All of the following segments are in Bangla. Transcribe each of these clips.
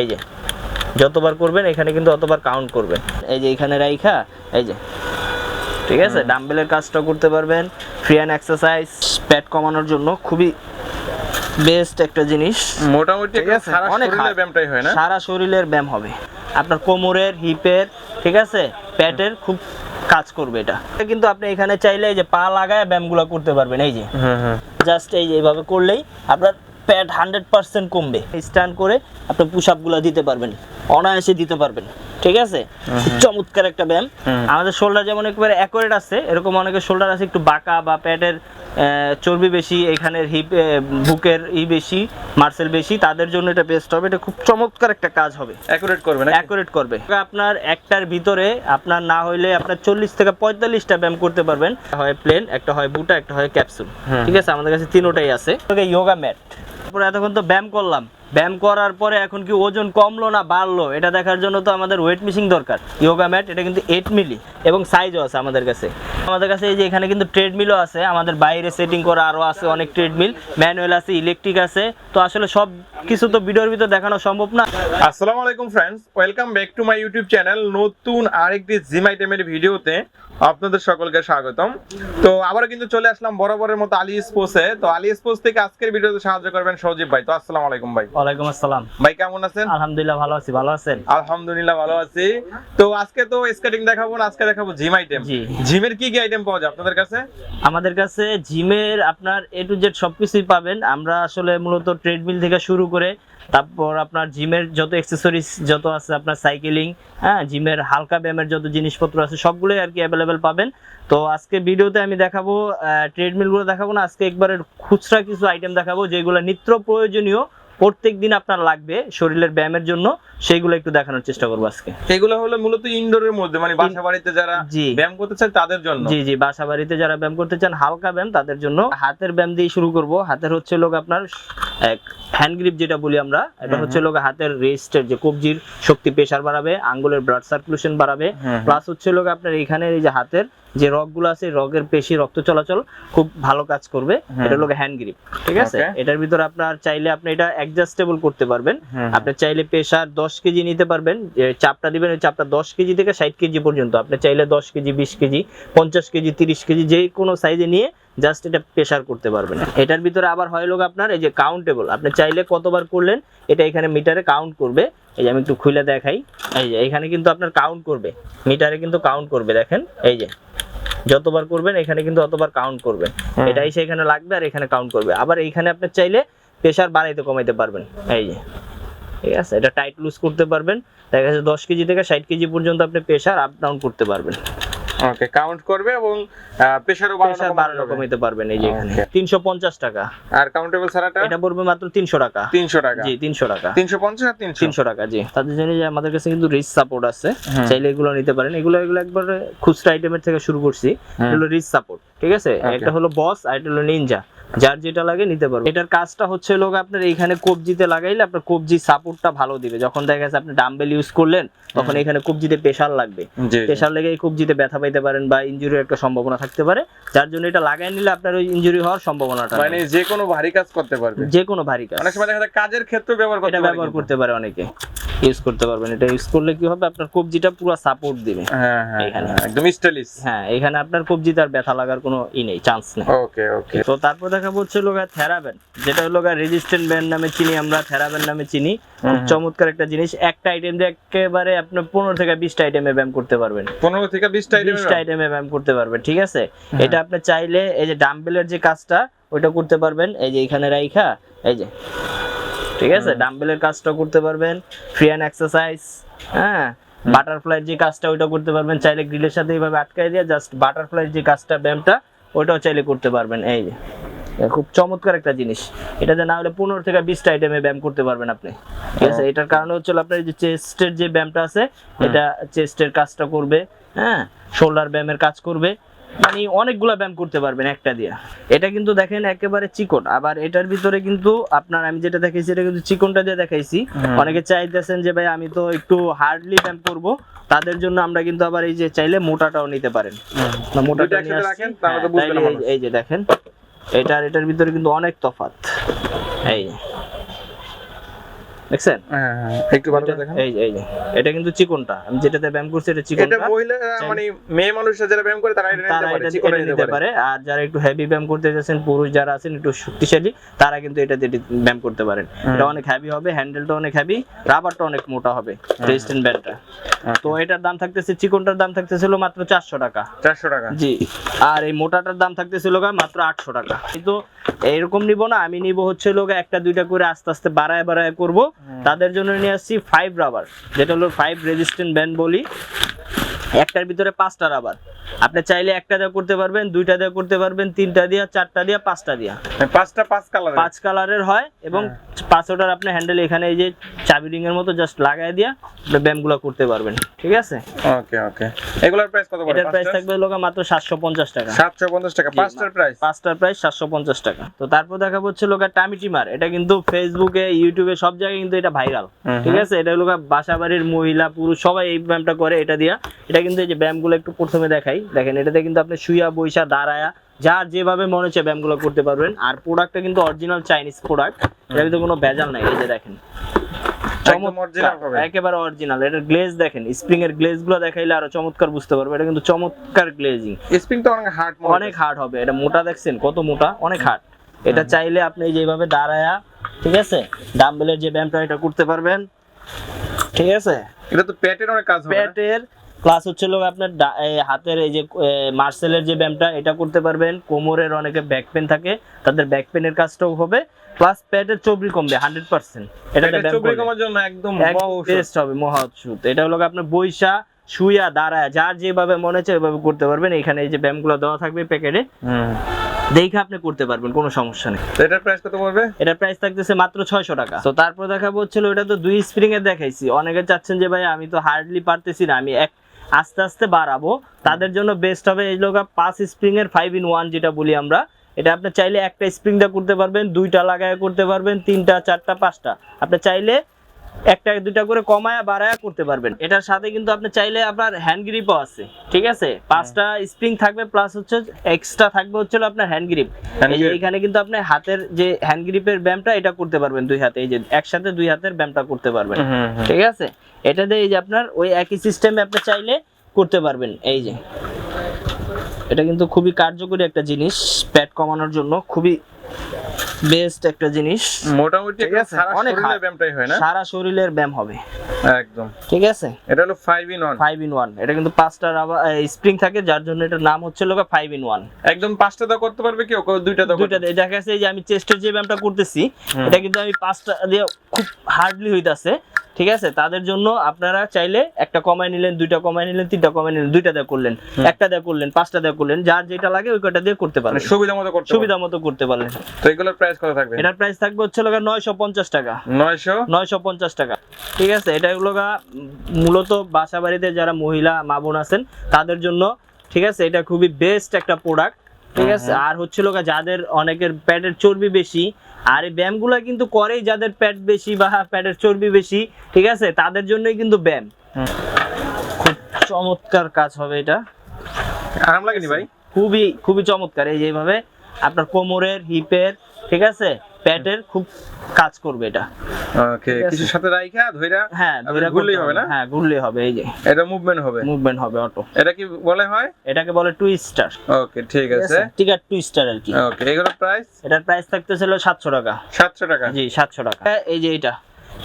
এই যে যতবার করবেন এখানে কিন্তু অতবার কাউন্ট করবেন। এই যে এখানে রাইখা এই যে। ঠিক আছে? ডাম্বেলের কাজটা করতে পারবেন। ফ্রি অ্যান্ড এক্সারসাইজ প্যাট কমানোর জন্য খুবই বেস্ট একটা জিনিস। মোটামুটি অনেক শরীরের ব্যায়ামটাই হয় না? সারা শরীরের ব্যায়াম হবে। আপনার কোমরের হিপের ঠিক আছে? প্যাটের খুব কাজ করবে এটা। কিন্তু আপনি এখানে চাইলে এই যে পা লাগায় ব্যায়ামগুলো করতে পারবেন এই যে। হুম হুম। জাস্ট এই যে এইভাবে করলেই আপনার প্যাট হান্ড্রেড পার্সেন্ট কমবে। স্ট্যান্ড করে আপনি পুশ দিতে পারবেন। অনায়াসে দিতে পারবেন। ঠিক আছে? খুব চমৎকার একটা ব্যায়াম। আমাদের শোল্ডার যেমন একেবারে অ্যাকোরেট আছে এরকম অনেকের শোল্ডার আছে একটু বাঁকা বা প্যাটের চর্বি বেশি এখানের হিপ বুকের ই বেশি মার্সেল বেশি তাদের জন্য এটা বেস্ট হবে। এটা খুব চমৎকার একটা কাজ হবে। অ্যাকুরেট করবে না অ্যাকুরেট করবে। আপনার একটার ভিতরে আপনার না হইলে আপনার চল্লিশ থেকে পঁয়তাল্লিশটা ব্যায়াম করতে পারবেন। একটা হয় প্লেন একটা হয় বুটা একটা হয় ক্যাপসুল ঠিক আছে? আমাদের কাছে তিনোটাই আছে। ইয়োগা ম্যাট তারপরে এতক্ষণ তো ব্যায়াম করলাম। ব্যায়াম করার পরে এখন কি ওজন কমলো না বাড়লো? এটা দেখার জন্য তো আমাদের ওয়েট মিশিং দরকার। ইয়োগা ম্যাট এটা কিন্তু এইট মিলি এবং সাইজও আছে আমাদের কাছে। আমাদের কাছে এই যে এখানে কিন্তু ট্রেডমিলও আছে, আমাদের বাইরে সেটিং করা আরও আছে অনেক ট্রেডমিল ম্যানুয়াল আছে ইলেকট্রিক আছে। তো আসলে সব কিছু তো ভিডিওর ভিতর দেখানো সম্ভব না। আসসালামু আলাইকুম friends welcome back to my YouTube channel নতুন আরেকটি জিম আইটেমের ভিডিওতে আপনাদের সকলকে স্বাগতম। তো আবার কিন্তু চলে আসলাম বরাবরের মতো আলী স্পোর্টসে তো আলী স্পোর্টস থেকে আজকের ভিডিওতে সাহায্য করবেন সজীব ভাই। তো আসসালামু আলাইকুম ভাই। ওয়ালাইকুম আসসালাম। ভাই কেমন আছেন? আলহামদুলিল্লাহ ভালো আছি ভালো আছেন? আলহামদুলিল্লাহ ভালো আছি। তো আজকে তো স্কেটিং দেখাবো না আজকে দেখাবো জিম আইটেম জিমের কি কি আইটেম পাওয়া যায় আপনাদের কাছে? আমাদের কাছে জিমের আপনার এ টু জেড সবকিছুই পাবেন। আমরা আসলে মূলত ট্রেডমিল থেকে শুরু করে তারপর আপনার জিমের যত অ্যাক্সেসরিজ যত আছে আপনার সাইকেলিং হ্যাঁ জিমের হালকা ব্যায়ামের যত জিনিসপত্র আছে সবগুলোই আর কি অ্যাভেলেবেল পাবেন। তো আজকে ভিডিওতে আমি দেখাবো ট্রেডমিলগুলো দেখাবো না আজকে একবারে খুচরা কিছু আইটেম দেখাবো যেগুলো নিত্য প্রয়োজনীয় প্রত্যেক দিন আপনার লাগবে শরীরের ব্যায়ামের জন্য। সেইগুলো একটু দেখানোর চেষ্টা করব আজকে। এগুলো হলো মূলত ইনডোরের মধ্যে মানে বাসা বাড়িতে যারা জি। ব্যায়াম করতে চায় তাদের জন্য। জি জি বাসা বাড়িতে যারা ব্যায়াম করতে চান হালকা ব্যায়াম তাদের জন্য। হাতের ব্যায়াম দিয়ে শুরু করব। হাতের হচ্ছে লোক আপনার এক হ্যান্ড গ্রিপ যেটা বলি আমরা এটা হচ্ছে লোক হাতের রেস্টের যে কবজির শক্তি প্রেসার বাড়াবে আঙ্গুলের ব্লাড সার্কুলেশন বাড়াবে। প্লাস হচ্ছে লোক আপনার এখানে এই যে হাতের যে রগগুলো আছে রগের পেশি রক্ত চলাচল খুব ভালো কাজ করবে। এটা হলো হ্যান্ড গ্রিপ ঠিক আছে? এটার ভিতর আপনার চাইলে আপনি এটা অ্যাডজাস্টেবল করতে পারবেন। আপনি চাইলে প্রেসার দশ কেজি নিতে পারবেন যে চাপটা দিবেন ওই চাপটা দশ কেজি থেকে ষাট কেজি পর্যন্ত। আপনি চাইলে দশ কেজি বিশ কেজি পঞ্চাশ কেজি তিরিশ কেজি যে কোনো সাইজে নিয়ে জাস্ট এটা প্রেসার করতে পারবেন। এটার ভিতরে আবার হয় লোক আপনার এই যে কাউন্টেবল আপনি চাইলে কতবার করলেন এটা এখানে মিটারে কাউন্ট করবে। এই যে আমি একটু খুলে দেখাই। এই যে এখানে কিন্তু আপনার কাউন্ট করবে মিটারে কিন্তু কাউন্ট করবে দেখেন। এই যে যতবার করবেন এখানে কিন্তু অতবার কাউন্ট করবেন। এটাই সে এখানে লাগবে আর এখানে কাউন্ট করবে। আবার এইখানে আপনি চাইলে প্রেশার বাড়াইতে কমাইতে পারবেন। এই যে ঠিক আছে? এটা টাইট লুজ করতে পারবেন। দেখা যাচ্ছে দশ কেজি থেকে ষাট কেজি পর্যন্ত আপনি প্রেশার আপ ডাউন করতে পারবেন। ওকে কাউন্ট করবে এবং প্রেসারও প্রেসার কমাইতে পারবেন এই যে এখানে. তিনশো পঞ্চাশ টাকা। আর কাউন্টেবল ছাড়াটা? এটা পড়বে মাত্র তিনশো টাকা। 300 টাকা। জি তিনশো টাকা। 350 আর 300 তিনশো টাকা জি। তাদের জন্য যে আমাদের কাছে কিন্তু রিচ সাপোর্ট আছে চাইলে এগুলো নিতে পারেন। এগুলো এগুলো একবার খুচরা আইটেমের থেকে শুরু করছি। এগুলো রিচ সাপোর্ট ঠিক আছে? একটা হলো বস আর একটা হলো নিনজা যার যেটা লাগে নিতে পারবে। এটার কাজটা হচ্ছে লোক আপনার এইখানে কবজিতে লাগাইলে আপনার কবজি সাপোর্টটা ভালো দিবে। যখন দেখা গেছে আপনি ডাম্বেল ইউজ করলেন তখন এখানে কবজিতে প্রেশার লাগবে। প্রেশার লেগে এই কবজিতে ব্যথা পাইতে পারেন বা ইনজুরির একটা সম্ভাবনা থাকতে পারে। যার জন্য এটা লাগাই নিলে আপনার ওই ইনজুরি হওয়ার সম্ভাবনাটা মানে যে কোনো ভারী কাজ করতে পারবে। যে কোনো ভারী কাজ। অনেক সময় দেখা যায় কাজের ক্ষেত্রে ব্যবহার করতে এটা পারে ব্যবহার করতে পারে অনেকে। ইউজ করতে পারবেন। এটা ইউজ করলে কি হবে? আপনার কবজিটা পুরো সাপোর্ট দিবে। হ্যাঁ হ্যাঁ এখানে। হ্যাঁ, একদম স্টাইলিশ হ্যাঁ এখানে আপনার কবজিতে আর ব্যথা লাগার কোনো ই নেই চান্স নেই। ওকে ওকে তো তারপর দেখা হচ্ছে লোক থেরাবেন যেটা হলো রেজিস্ট্যান্ট ব্যান্ড নামে চিনি আমরা থেরাবেন নামে চিনি। খুব চমৎকার একটা জিনিস একটা আইটেম দিয়ে একেবারে আপনি পনেরো থেকে বিশটা আইটেমে ব্যায়াম করতে পারবেন। 15 থেকে 20 টা আইটেম বিশটা আইটেমে ব্যায়াম করতে পারবেন ঠিক আছে? এটা আপনি চাইলে এই যে ডাম্বেলের যে কাজটা ওইটা করতে পারবেন। এই যে এখানে রাইখা এই যে ঠিক আছে? ডাম্বেলের কাজটা করতে পারবেন ফ্রি অ্যান্ড এক্সারসাইজ হ্যাঁ? বাটারফ্লাইয়ের যে কাজটা ওইটা করতে পারবেন। চাইলে গ্রিলের সাথে এইভাবে আটকাই দিয়ে জাস্ট বাটারফ্লাইয়ের যে কাজটা ব্যায়ামটা ওইটাও চাইলে করতে পারবেন। এই যে খুব চমৎকার একটা জিনিস। এটাতে না হলে পনেরো থেকে বিশটা আইটেমে ব্যায়াম করতে পারবেন আপনি। ঠিক আছে? এটার কারণে হচ্ছে আপনার যে চেস্টের যে ব্যায়ামটা আছে এটা চেস্টের কাজটা করবে হ্যাঁ? শোল্ডার ব্যায়ামের কাজ করবে। মানে অনেকগুলা ব্যায়াম করতে পারবেন একটা দিয়ে। এটা কিন্তু দেখেন একেবারে চিকন। আবার এটার ভিতরে কিন্তু আপনার আমি যেটা দেখাইছি এটা কিন্তু চিকনটা দিয়ে দেখাইছি। অনেকে চাইতেছেন যে ভাই আমি তো একটু হার্ডলি ব্যায়াম করব। তাদের জন্য আমরা কিন্তু আবার এই যে চাইলে মোটাটাও নিতে পারেন। মোটাটা হ্যাঁ। এই যে দেখেন। এটা আর এটার ভিতরে কিন্তু অনেক তফাত এই। দেখছেন? হ্যাঁ হ্যাঁ একটু ভালো করে দেখেন। এই এই এটা কিন্তু চিকনটা। আমি যেটাতে ব্যায়াম করছি এটা এটা মহিলা মানে মেয়ে মানুষরা যারা ব্যায়াম করে তারা এটা নিতে পারে নিতে পারে। আর যারা একটু হেভি ব্যায়াম করতে যাচ্ছেন পুরুষ যারা আছেন একটু শক্তিশালী তারা কিন্তু এটা দিয়ে ব্যায়াম করতে পারেন। এটা অনেক হেভি হবে হ্যান্ডেলটা অনেক হেভি রাবারটা অনেক মোটা হবে রেজিস্ট্যান্ট ব্যান্ডটা তো এটার দাম থাকতেছে চিকনটার দাম থাকতেছিল মাত্র চারশো টাকা। চারশো টাকা। জি। আর এই মোটাটার দাম থাকতেছিল মাত্র আটশো টাকা। কিন্তু এরকম নিব না আমি নিব হচ্ছে লোক একটা দুইটা করে আস্তে আস্তে বাড়ায় বাড়ায় করব। তাদের জন্য নিয়ে আসছি ফাইভ রাবার যেটা হলো ফাইভ রেজিস্ট্যান্ট ব্যান্ড বলি। একটার ভিতরে পাঁচটা রাবার আপনি চাইলে একটা দিয়ে করতে পারবেন দুইটা দিয়ে করতে পারবেন তিনটা দিয়া চারটা দিয়া পাঁচটা দিয়া পাঁচটা পাঁচ কালার পাঁচ কালারের হয় এবং পাঁচটার আপনি হ্যান্ডেল এখানে এই যে চাবি রিং এর মতো জাস্ট লাগাই দিয়া আপনি ব্যায়ামগুলো করতে পারবেন ঠিক আছে? ওকে ওকে এগুলোর প্রাইস কত এটার প্রাইস থাকবে লোক মাত্র সাতশো পঞ্চাশ টাকা। সাতশো পঞ্চাশ টাকা পাঁচটার প্রাইস পাঁচটার প্রাইস সাতশো পঞ্চাশ টাকা। তো তারপর দেখা হচ্ছে লোকের টামি টিমার এটা কিন্তু ফেসবুকে ইউটিউবে সব জায়গায় কিন্তু এটা ভাইরাল ঠিক আছে? এটা লোক বাসা বাড়ির মহিলা পুরুষ সবাই এই ব্যায়ামটা করে এটা দিয়া। এটা কিন্তু এই যে ব্যায়ামগুলো একটু প্রথমে দেখাই। দেখেন এটাতে কিন্তু আপনি শুয়া বৈশা দাঁড়ায়া যার যেভাবে মনে হচ্ছে ব্যায়ামগুলো করতে পারবেন। আর প্রোডাক্টটা কিন্তু অরিজিনাল চাইনিজ প্রোডাক্ট এটার ভিতরে কোনো ভেজাল নাই। এই যে দেখেন। একেবারে অরিজিনাল এটার গ্লেজ দেখেন স্প্রিং এর গ্লেজগুলো দেখাইলে আরও চমৎকার বুঝতে পারবে এটা কিন্তু চমৎকার গ্লেজিং স্প্রিং তো অনেক হার্ড অনেক হার্ড হবে। এটা মোটা দেখছেন? কত মোটা? অনেক হার্ড এটা চাইলে আপনি যেভাবে দাঁড়ায়া ঠিক আছে? ডাম্বেলের যে ব্যায়ামটা এটা করতে পারবেন। ঠিক আছে? এটা তো পেটের অনেক কাজ হবে পেটের প্লাস হচ্ছে লোক আপনার হাতের এই যে মার্সেলের যে ব্যায়ামটা এটা করতে পারবেন। কোমরের অনেকে ব্যাক পেন থাকে তাদের ব্যাক পেনের কাজটাও হবে। প্লাস পেটের চর্বি কমবে হান্ড্রেড পার্সেন্ট এটা কমার জন্য একদম। বেস্ট হবে মহা ঔষধ এটা হলো আপনার বৈশা শুয়া দাঁড়ায় যার যেভাবে মনে হচ্ছে ওইভাবে করতে পারবেন। এখানে এই যে ব্যায়ামগুলো দেওয়া থাকবে প্যাকেটে। দেখে আপনি করতে পারবেন কোনো সমস্যা নেই। তো এটার প্রাইস কত পড়বে? এটার প্রাইস থাকতেছে মাত্র ছয়শো টাকা। তো তারপর দেখাবো হচ্ছিল ওটা তো দুই স্প্রিং এর দেখাইছি। অনেকে চাচ্ছেন যে ভাই আমি তো হার্ডলি পারতেছি না আমি এক আস্তে আস্তে বাড়াবো। তাদের জন্য বেস্ট হবে এই লোক পাঁচ স্প্রিং এর ফাইভ ইন ওয়ান যেটা বলি আমরা। এটা আপনি চাইলে একটা স্প্রিংটা করতে পারবেন, দুইটা লাগায় করতে পারবেন, তিনটা, চারটা, পাঁচটা। আপনি চাইলে একটা দুটা করে কমায়া বাড়ায়া করতে পারবেন। এটার সাথে কিন্তু আপনি চাইলে আপনার হ্যান্ড গ্রিপও আছে ঠিক আছে? পাঁচটা স্প্রিং থাকবে প্লাস হচ্ছে এক্সট্রা থাকবে হচ্ছে আপনার হ্যান্ড গ্রিপ এখানে কিন্তু আপনি হাতের যে হ্যান্ড গ্রিপের ব্যায়ামটা এটা করতে পারবেন দুই হাতে। এই যে একসাথে দুই হাতের ব্যায়ামটা করতে পারবেন। ঠিক আছে? এটা দিয়ে এই যে আপনার ওই একই সিস্টেমে আপনি চাইলে করতে পারবেন। এই যে। এটা কিন্তু খুবই কার্যকরী একটা জিনিস প্যাট কমানোর জন্য। খুবই বেস্ট একটা জিনিস। মোটামুটি অনেক শরীরের ব্যায়ামটাই হয় না? সারা শরীরের ব্যায়াম হবে। একদম। ঠিক আছে? এটা হলো five in one five in one এটা কিন্তু পাঁচটা স্প্রিং থাকে যার জন্য এটার নাম হচ্ছে লোকা ফাইভ ইন ওয়ান একদম পাঁচটা দাও করতে পারবে কেউ দুইটা দাও দুইটা দেখা যাচ্ছে যে আমি চেস্টের যে ব্যায়ামটা করতেছি এটা কিন্তু আমি পাঁচটা দিয়ে খুব হার্ডলি হইতাছে। ঠিক আছে? তাদের জন্য আপনারা চাইলে একটা কমায় নিলেন দুইটা কমায় নিলেন তিনটা কমায় নিলেন দুইটা দিয়ে করলেন একটা দিয়ে করলেন পাঁচটা দিয়ে করলেন যার যেটা লাগে ওই কটা দিয়ে করতে মানে পারবেন সুবিধা মতো করতে সুবিধা মতো করতে পারলেন তো এগুলোর প্রাইস কত থাকবে? এটার প্রাইস থাকবে হচ্ছে নয়শো পঞ্চাশ টাকা। নয়শো? নয়শো পঞ্চাশ টাকা। ঠিক আছে? এটা হলো মূলত বাসা বাড়িতে যারা মহিলা মা বোন আছেন তাদের জন্য ঠিক আছে? এটা খুবই বেস্ট একটা প্রোডাক্ট ঠিক আছে? আর হচ্ছিল যাদের অনেকের প্যাটের চর্বি বেশি আর এই ব্যায়ামগুলো কিন্তু করেই যাদের প্যাট বেশি বা প্যাটের চর্বি বেশি ঠিক আছে? তাদের জন্যই কিন্তু ব্যায়াম। খুব চমৎকার কাজ হবে এটা। আরাম লাগেনি ভাই? খুবই খুবই চমৎকার। এই যেভাবে আপনার কোমরের হিপের ঠিক আছে? প্যাটের খুব কাজ করবে এটা। ওকে ঠিক আছে। কিছু সাথে রাইখা ধইরা? হ্যাঁ ধইরা ঘুরলেই হবে না? হ্যাঁ ঘুরলেই হবে এই যে। এটা মুভমেন্ট হবে? মুভমেন্ট হবে অটো এটা কি বলে হয়? এটাকে বলে টুইস্টার ওকে ঠিক আছে। টিকার টুইস্টার আর কি। ওকে এগুলোর প্রাইস এটার প্রাইস থাকতেছিল সাতশো টাকা। সাতশো টাকা? জি সাতশো টাকা। এই যে এটা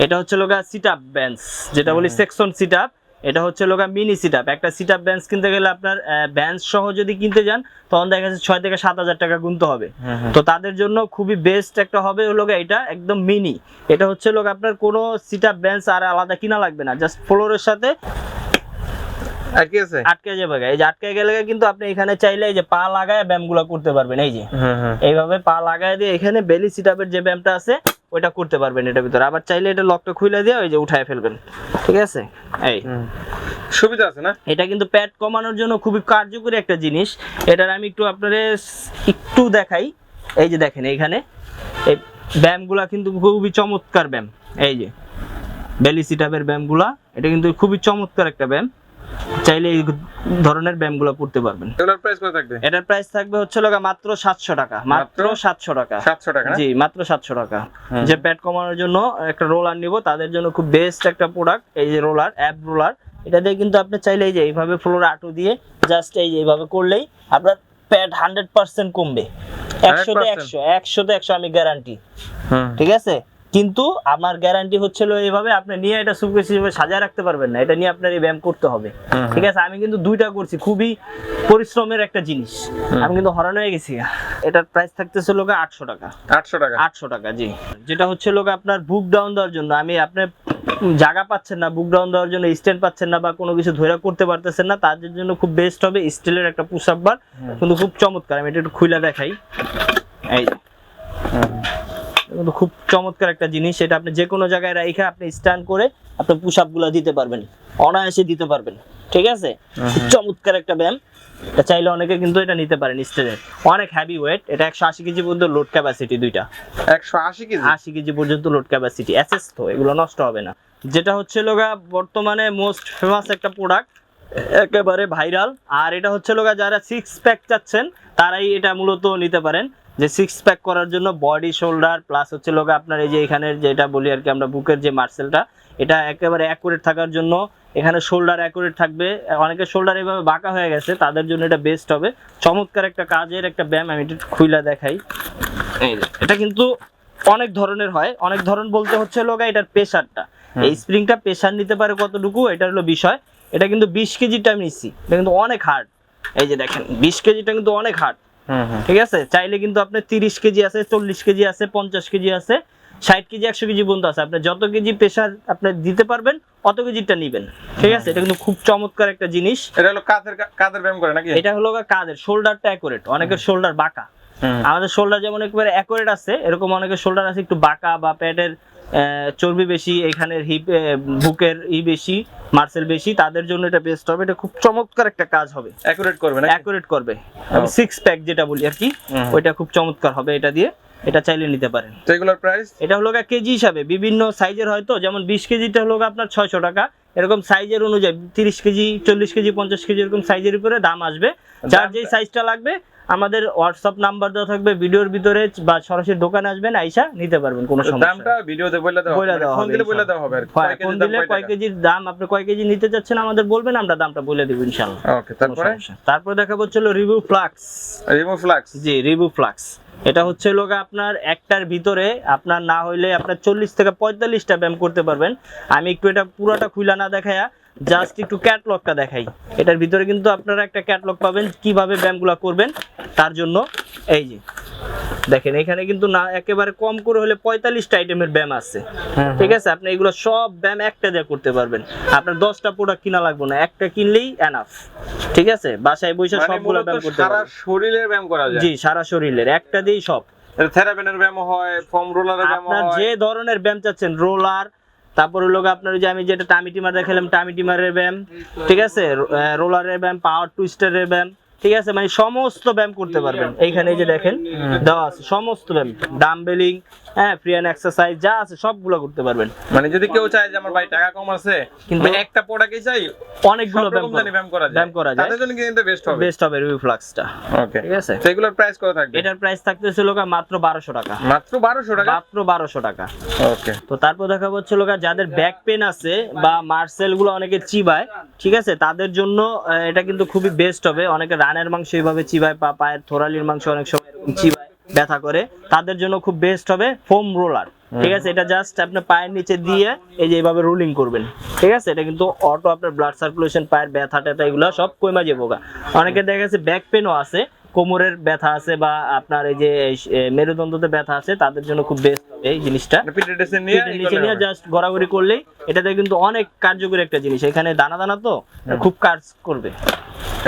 এটা হচ্ছে লোকা সিট আপ বেঞ্চ যেটা বলি সেকশন সিট আপ এটা হচ্ছে লোকা মিনি সিটাপ একটা সিট আপ বেঞ্চ কিনতে গেলে আপনার বেঞ্চ সহ যদি কিনতে যান তখন দেখা যাচ্ছে ছয় থেকে সাত হাজার টাকা গুনতে হবে। তো তাদের জন্য খুবই বেস্ট একটা হবে হলো এটা একদম মিনি এটা হচ্ছে লোক আপনার কোনো সিট আপ বেঞ্চ আর আলাদা কিনা লাগবে না জাস্ট ফ্লোরের সাথে আটকে যাবে এই যে আটকে গেলে কিন্তু আপনি এখানে চাইলে এই যে পা লাগায় ব্যায়ামগুলো করতে পারবেন এই যে। হুম এইভাবে পা লাগায় দিয়ে এখানে বেলি সিটআপের যে ব্যায়ামটা আছে ওইটা করতে পারবেন এটার ভিতরে। আবার চাইলে এটা লকটা খুলে দিয়ে ওই যে উঠায় ফেলবেন। ঠিক আছে? এই। সুবিধা আছে না? এটা কিন্তু প্যাড কমানোর জন্য খুবই কার্যকরী একটা জিনিস। এটার আমি একটু আপনাদের একটু দেখাই। এই যে দেখেন এইখানে। এই ব্যায়ামগুলা কিন্তু খুবই চমৎকার ব্যায়াম। এই যে বেলি সিটআপের ব্যায়ামগুলা এটা কিন্তু খুবই চমৎকার একটা ব্যায়াম। চাইলে এই ধরনের ব্যায়ামগুলো করতে পারবেন। এগুলোর প্রাইস কত থাকবে? এটার প্রাইস থাকবে হচ্ছে লগা মাত্র সাতশো টাকা। মাত্র মাত্র? সাতশো টাকা। সাতশো টাকা জি মাত্র সাতশো টাকা। যে প্যাট কমানোর জন্য একটা রোলার নিব তাদের জন্য খুব বেস্ট একটা প্রোডাক্ট এই যে রোলার অ্যাপ রোলার এটা দিয়ে কিন্তু আপনি চাইলে এই যে এইভাবে ফ্লোর আটু দিয়ে জাস্ট এই যে এইভাবে করলেই আপনার প্যাট হান্ড্রেড পার্সেন্ট কমবে। একশোতে 100% একশো একশোতে একশো আমি গ্যারান্টি। ঠিক আছে? কিন্তু আমার গ্যারান্টি হচ্ছিল এইভাবে আপনি নিয়ে এটা সুকেস হিসেবে সাজায় রাখতে পারবেন না। এটা নিয়ে আপনার এই ব্যায়াম করতে হবে। ঠিক আছে? আমি কিন্তু দুইটা করছি। খুবই পরিশ্রমের একটা জিনিস। আমি কিন্তু হরান হয়ে গেছি। এটার প্রাইস থাকতেছে লোকে আটশো টাকা। আটশো টাকা? আটশো টাকা জি। যেটা হচ্ছে লোক আপনার বুক ডাউন দেওয়ার জন্য। আমি আপনার জায়গা পাচ্ছেন না বুক ডাউন দেওয়ার জন্য স্ট্যান্ড পাচ্ছেন না বা কোনো কিছু ধরে করতে পারতেছেন না তাদের জন্য খুব বেস্ট হবে স্টিলের একটা পুশ আপ বার কিন্তু খুব চমৎকার। আমি এটা একটু খুলে দেখাই। এই। কিন্তু খুব চমৎকার একটা জিনিস এটা আপনি যে কোনো জায়গায় রেখে আপনি স্ট্যান্ড করে আপনি পুশ আপগুলা দিতে পারবেন অনায়াসে দিতে পারবেন ঠিক আছে? খুব চমৎকার একটা ব্যায়াম এটা চাইলে অনেকে কিন্তু এটা নিতে পারেন স্টেজের অনেক হ্যাভি ওয়েট এটা একশো আশি কেজি পর্যন্ত লোড ক্যাপাসিটি দুইটা। একশো আশি কেজি? আশি কেজি পর্যন্ত লোড ক্যাপাসিটি অ্যাসেস তো এগুলো নষ্ট হবে না। যেটা হচ্ছে লোগা বর্তমানে মোস্ট ফেমাস একটা প্রোডাক্ট একেবারে ভাইরাল আর এটা হচ্ছে লোগা যারা সিক্স প্যাক চাচ্ছেন তারাই এটা মূলত নিতে পারেন। যে সিক্স প্যাক করার জন্য বডি শোল্ডার প্লাস হচ্ছে লোগা আপনার এই যে এখানের যেটা বলি আর কি আমরা বুকের যে মার্সেলটা এটা একেবারে অ্যাকুরেট থাকার জন্য এখানে শোল্ডার অ্যাকুরেট থাকবে। অনেকের শোল্ডার এভাবে বাঁকা হয়ে গেছে তাদের জন্য এটা বেস্ট হবে। চমৎকার একটা কাজের একটা ব্যায়াম আমি একটু খুইলা দেখাই। এই এটা কিন্তু অনেক ধরনের হয়। অনেক ধরন বলতে হচ্ছে লোগা এটার প্রেশারটা এই স্প্রিংটা প্রেশার নিতে পারে কতটুকু এটা হলো বিষয়। এটা কিন্তু বিশ কেজিটা আমি নিচ্ছি। এটা কিন্তু অনেক হার্ড এই যে দেখেন বিশ কেজিটা কিন্তু অনেক হার্ড ঠিক আছে? চাইলে কিন্তু আপনার তিরিশ কেজি আছে চল্লিশ কেজি আছে পঞ্চাশ কেজি আছে ষাট কেজি একশো কেজি পর্যন্ত আছে। আপনি যত কেজি প্রেশার আপনি দিতে পারবেন অত কেজিটা নিবেন। ঠিক আছে? এটা কিন্তু খুব চমৎকার একটা জিনিস। এটা হলো কাঁধের কাঁধের ব্যায়াম করে নাকি? এটা হলো কাদের শোল্ডারটা অ্যাকুরেট অনেকের শোল্ডার বাঁকা। আমাদের শোল্ডার যেমন একেবারে অ্যাকুরেট আছে এরকম অনেকের শোল্ডার আছে একটু বাঁকা বা প্যাটের চর্বি বেশি এখানের হিপ বুকের ই বেশি। মার্সেল বেশি তাদের জন্য এটা বেস্ট হবে। এটা খুব চমৎকার একটা কাজ হবে। অ্যাকুরেট করবে না অ্যাকুরেট করবে। সিক্স প্যাক যেটা বলি আর কি ওইটা খুব চমৎকার হবে এটা দিয়ে। এটা চাইলে নিতে পারেন। তো এগুলোর প্রাইস এটা হলো কেজি হিসাবে। বিভিন্ন সাইজের হয়তো যেমন বিশ কেজিটা হলো আপনার ছয়শো টাকা। এরকম সাইজের অনুযায়ী তিরিশ কেজি চল্লিশ কেজি পঞ্চাশ কেজি এরকম সাইজের উপরে দাম আসবে। যার যেই সাইজটা লাগবে আমাদের হোয়াটসঅ্যাপ নাম্বার দেওয়া থাকবে ভিডিওর ভিতরে বা সরাসরি দোকানে আসবেন আইসা নিতে পারবেন কোনো সমস্যা দামটা ভিডিওতে বলে দেওয়া বলে হবে ফোন দিলে বলে ইনশাআল্লাহ। দেওয়া হবে আর। ফোন দাম, দিলে কয় কেজির দাম আপনি কয় কেজি নিতে চাচ্ছেন আমাদের বলবেন আমরা দামটা বলে দেবো ইনশাল্লাহ। ওকে তারপরে? তারপরে দেখা হচ্ছিল রিভিউ ফ্লাক্স রিমুভ ফ্লাক্স জি রিভিউ ফ্লাক্স এটা হচ্ছে লোক আপনার একটার ভিতরে আপনার না হইলে আপনার চল্লিশ থেকে পঁয়তাল্লিশটা ব্যায়াম করতে পারবেন। আমি একটু এটা পুরোটা খুলা না দেখায়া জাস্ট একটু ক্যাটলগটা দেখাই। এটার ভিতরে কিন্তু আপনারা একটা ক্যাটলগ পাবেন কীভাবে ব্যায়ামগুলো করবেন তার জন্য। এই যে দেখেন এখানে কিন্তু না একেবারে কম করে হলে পঁয়তাল্লিশটা আইটেমের ব্যায়াম আছে। ঠিক আছে? আপনি এগুলো সব ব্যায়াম একটা দিয়ে করতে পারবেন। আপনার দশটা প্রোডাক্ট কিনা লাগবে না একটা কিনলেই এনাফ ঠিক আছে? বাসায় বসে মানে সবগুলো ব্যায়াম করতে সারা শরীরের ব্যায়াম করা যায়। জি সারা শরীরের একটা দিয়েই সব। থেরাপিনের ব্যায়াম হয় ফোম রোলারের ব্যায়াম আপনার হয়। যে ধরনের ব্যায়াম চাচ্ছেন রোলার তারপর হলো আপনার যে আমি যেটা টামি টিমার দেখালাম টামি টিমারের ব্যায়াম, ঠিক আছে? রোলারের ব্যায়াম, পাওয়ার টুইস্টারের ব্যায়াম ঠিক আছে? মানে সমস্ত ব্যায়াম করতে পারবেন। এইখানে যে দেখেন দেওয়া আছে সমস্ত ব্যায়াম। ডাম্বেলিং হ্যাঁ ফ্রি অ্যান্ড এক্সারসাইজ যা আছে সবগুলো করতে পারবেন। মানে যদি কেউ চায় যে আমার ভাই টাকা কম আছে কিন্তু একটা প্রোডাক্টই চাই অনেকগুলো ব্যায়াম করা যায়। ব্যায়াম করা যায়। তাদের জন্য কিন্তু বেস্ট হবে। বেস্ট হবে রিভিউ ফ্লাক্সটা ওকে ঠিক আছে? তো এগুলোর প্রাইস কত থাকবে? এটার প্রাইস থাকতেছিল মাত্র বারোশো টাকা। মাত্র বারোশো টাকা? মাত্র বারোশো টাকা। ওকে তো তারপর দেখা হচ্ছে লোক যাদের ব্যাক পেন আছে বা মার্সেলগুলো অনেকে চিবায় ঠিক আছে? তাদের জন্য এটা কিন্তু খুবই বেস্ট হবে। অনেকে রানের মাংস এইভাবে চিবায় বা পায়ের থোরালির মাংস অনেক সময় এরকম চিবায় ব্যথা করে। তাদের জন্য খুব বেস্ট হবে ফোম রোলার ঠিক আছে? এটা জাস্ট আপনি পায়ের নিচে দিয়ে এই যে এইভাবে রোলিং করবেন ঠিক আছে? এটা কিন্তু অটো আপনার ব্লাড সার্কুলেশন পায়ের ব্যথা ট্যাথা এগুলো সব কমে যাব অনেকে দেখা গেছে ব্যাক পেনও আছে কোমরের ব্যথা আছে বা আপনার এই যে মেরুদণ্ডতে ব্যথা আছে তাদের জন্য খুব বেস্ট হবে এই জিনিসটা। নিয়ে নিচে নিয়ে জাস্ট গড়াগড়ি করলেই এটাতে কিন্তু অনেক কার্যকরী একটা জিনিস। এখানে দানা দানা তো খুব কাজ করবে।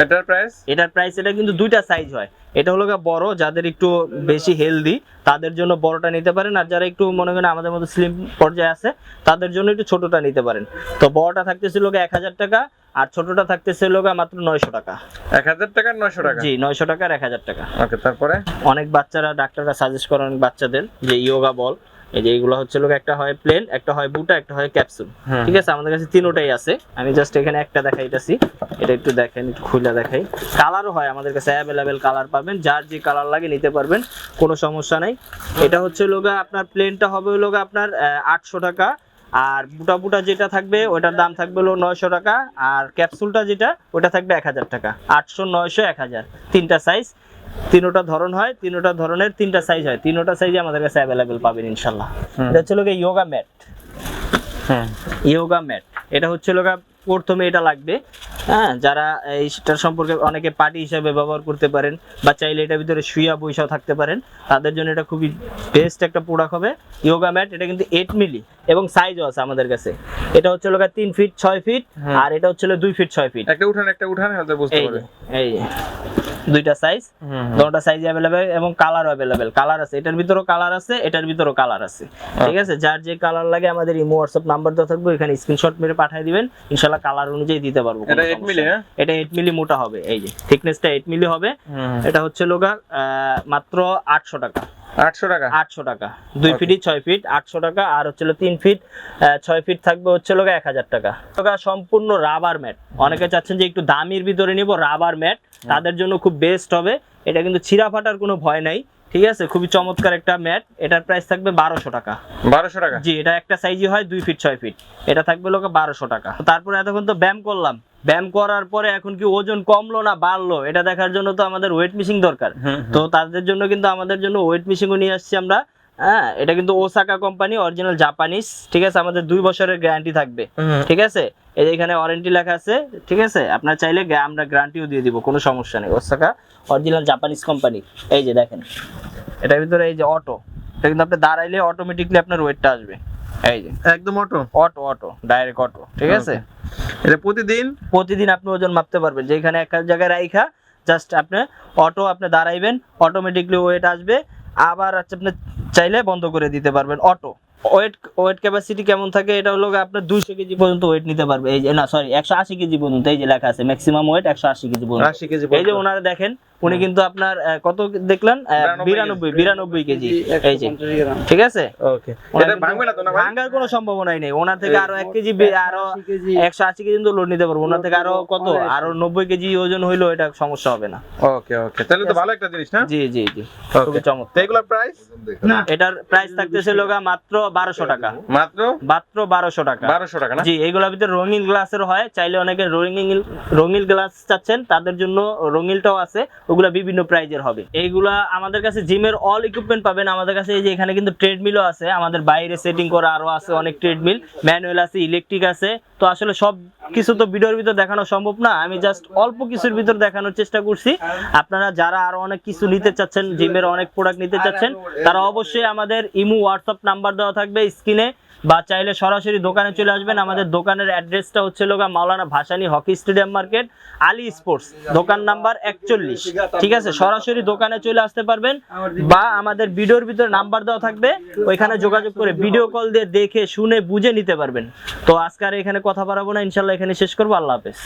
এটার প্রাইস এটার প্রাইস এটা কিন্তু দুইটা সাইজ হয়। এটা হলো বড় যাদের একটু বেশি হেলদি তাদের জন্য বড়টা নিতে পারেন। আর যারা একটু মনে করেন আমাদের মতো স্লিম পর্যায়ে আছে তাদের জন্য একটু ছোটটা নিতে পারেন। তো বড়টা থাকতেছিল এক হাজার টাকা আর ছোটটা থাকতেছিল গিয়ে মাত্র নয়শো টাকা। এক হাজার টাকা নয়শো টাকা? জি নয়শো টাকা আর এক হাজার টাকা। ওকে তারপরে? অনেক বাচ্চারা ডাক্তাররা সাজেস্ট করে অনেক বাচ্চাদের যে ইয়োগা বল এই যে এইগুলো হচ্ছে লোক একটা হয় প্লেন একটা হয় বুটা একটা হয় ক্যাপসুল ঠিক আছে? আমাদের কাছে তিনোটাই আছে। আমি জাস্ট এখানে একটা দেখাইতেছি। এটা একটু দেখেন একটু খুলে দেখাই। কালারও হয় আমাদের কাছে অ্যাভেলেবেল কালার পাবেন। যার যে কালার লাগে নিতে পারবেন কোনো সমস্যা নাই। এটা হচ্ছে লোগা আপনার প্লেনটা হবে লোগা আপনার আটশো টাকা। আর বুটা বুটা যেটা থাকবে ওটার দাম থাকবে হলো নয়শো টাকা। আর ক্যাপসুলটা যেটা ওটা থাকবে এক হাজার টাকা। আটশো নয়শো এক হাজার। তিনটা সাইজ তিনোটা ধরন হয় তিনোটা ধরনের তিনটা সাইজ হয়। তিনোটা সাইজে আমাদের কাছে অ্যাভেলেবেল পাবেন ইনশাল্লাহ। এটা হচ্ছে লোকে ইয়োগা ম্যাট হুম। ইয়োগা ম্যাট এটা হচ্ছে লোকা প্রথমে এটা লাগবে। হ্যাঁ যারা এইটার সম্পর্কে অনেকে পার্টি হিসাবে ব্যবহার করতে পারেন বা চাইলে এটার ভিতরে শুয়া বৈশাও থাকতে পারেন তাদের জন্য এটা খুবই বেস্ট একটা প্রোডাক্ট হবে। ইয়োগা ম্যাট এটা কিন্তু এইট মিলি এবং সাইজও আছে আমাদের কাছে। এটা হচ্ছে লোকা তিন ফিট ছয় ফিট আর এটা হচ্ছে দুই ফিট ছয় ফিট একটা উঠান একটা উঠান হয়তো বুঝতে এই এই দুইটা সাইজ দুটো সাইজ অ্যাভেলেবেল এবং কালার অ্যাভেলেবেল কালার আছে এটার ভিতরেও কালার আছে এটার ভিতরেও কালার আছে। ঠিক আছে? যার যে কালার লাগে আমাদের ইমো হোয়াটসঅ্যাপ নাম্বার দেওয়া থাকবে এখানে স্ক্রিনশট মেরে পাঠিয়ে দিবেন ইনশাআল্লাহ কালার অনুযায়ী দিতে পারব এটা 8 মিলি হ্যাঁ? এটা 8 মিলি মোটা হবে এই যে। থিকনেসটা 8 মিলি হবে। এটা হচ্ছে লোগা মাত্র 800 টাকা। 800 টাকা? 800 টাকা। দুই. ফিটই ছয় ফিট 800 টাকা। আর হচ্ছে তিন ফিট ছয় ফিট থাকবে হচ্ছে লোগা 1000 টাকা। সম্পূর্ণ রাবার ম্যাট অনেকে চাচ্ছেন যে একটু দামির ভিতরে নিব রাবার ম্যাট তাদের জন্য খুব বেস্ট হবে। এটা কিন্তু ছিঁড়া ফাটার কোনো ভয় নাই ঠিক আছে? খুবই চমৎকার একটা ম্যাট এটার প্রাইস থাকবে বারোশো টাকা। বারোশো টাকা? জি এটা একটা সাইজই হয় দুই ফিট ছয় ফিট এটা থাকবে লোকে বারোশো টাকা। তারপরে এতক্ষণ তো ব্যায়াম করলাম। ব্যায়াম করার পরে এখন কি ওজন কমলো না বাড়লো? এটা দেখার জন্য তো আমাদের ওয়েট মিশিং দরকার। তো তাদের জন্য কিন্তু আমাদের জন্য ওয়েট মেশিনও নিয়ে আসছি আমরা। হ্যাঁ এটা কিন্তু ওসাকা কোম্পানি অরিজিনাল জাপানিজ ঠিক আছে? আমাদের দুই বছরের গ্যারান্টি থাকবে ঠিক আছে? এই যে এখানে ওয়ারেন্টি লেখা আছে ঠিক আছে? আপনার চাইলে আমরা গ্যারান্টিও দিয়ে দিব কোনো সমস্যা নেই। ওসাকা অরিজিনাল জাপানিজ কোম্পানি এই যে দেখেন। এটার ভিতরে এই যে অটো এটা কিন্তু আপনি দাঁড়াইলে অটোমেটিকলি আপনার ওয়েটটা আসবে। এই যে। একদম auto auto auto direct auto ঠিক আছে? এটা প্রতিদিন? প্রতিদিন আপনি ওজন মাপতে পারবেন। যেখানে এক জায়গায় রাইখা জাস্ট আপনি অটো আপনি দাঁড়াইবেন অটোমেটিকলি ওয়েট আসবে। আবার হচ্ছে আপনি চাইলে বন্ধ করে দিতে পারবেন অটো। ওয়েট ওয়েট ক্যাপাসিটি কেমন থাকে? এটা হলো আপনার দুইশো কেজি পর্যন্ত ওয়েট নিতে পারবে। এই যে না সরি একশো আশি কেজি পর্যন্ত এই যে লেখা আছে ম্যাক্সিমাম ওয়েট একশো আশি কেজি পর্যন্ত। 80 কেজি এই যে ওনারা দেখেন উনি কিন্তু আপনার কত দেখলেন? বিরানব্বই বিরানব্বই কেজি। এই যে। ঠিক আছে? ওকে। ভাঙার কোনো সম্ভাবনাই নেই। ওনার থেকে আরও এক কেজি আরও একশো আশি কেজি। লোড নিতে পারব। ওনার থেকে আরও কত? আরও নব্বই কেজি ওজন হইল এটা সমস্যা হবে না। ওকে ওকে। তাহলে তো ভালো একটা জিনিস না? জি জি জি। খুবই চমৎকার। এগুলোর প্রাইস এটার প্রাইস থাকতেছে লোগা মাত্র বারোশো টাকা। মাত্র? মাত্র বারোশো টাকা। 1200 টাকা না? জি এইগুলোর ভিতরে রঙিন গ্লাসের হয়। চাইলে অনেকে রঙিন রঙিন গ্লাস চাচ্ছেন তাদের জন্য রঙিলটাও আছে। ওগুলা বিভিন্ন প্রাইজের হবে। এইগুলা আমাদের কাছে জিমের অল ইকুইপমেন্ট পাবেন। আমাদের কাছে এই যে এখানে কিন্তু ট্রেডমিলও আছে। আমাদের বাইরে সেটিং করা আরও আছে অনেক ট্রেডমিল ম্যানুয়াল আছে ইলেকট্রিক আছে। তো আসলে সব কিছু তো ভিডিওর ভিতর দেখানো সম্ভব না। আমি জাস্ট অল্প কিছুর ভিতর দেখানোর চেষ্টা করছি। আপনারা যারা আরও অনেক কিছু নিতে চাচ্ছেন জিমের অনেক প্রোডাক্ট নিতে চাচ্ছেন তারা অবশ্যই আমাদের ইমু হোয়াটসঅ্যাপ নাম্বার দেওয়া থাকবে স্ক্রিনে, বা চাইলে সরাসরি দোকানে চলে আসবেন। আমাদের দোকানের অ্যাড্রেসটা হচ্ছে লোকা Maulana Bhashani hockey stadium market, Ali sports, দোকান নাম্বার একচল্লিশ। ঠিক আছে? সরাসরি দোকানে চলে আসতে পারবেন, বা আমাদের ভিডিওর ভিতরে নাম্বার দেওয়া থাকবে, ওইখানে যোগাযোগ করে ভিডিও কল দিয়ে দেখে, শুনে, বুঝে নিতে পারবেন। তো আজকে আর এখানে কথা বাড়াবো না, ইনশাল্লাহ এখানে শেষ করব। আল্লাহ হাফেজ।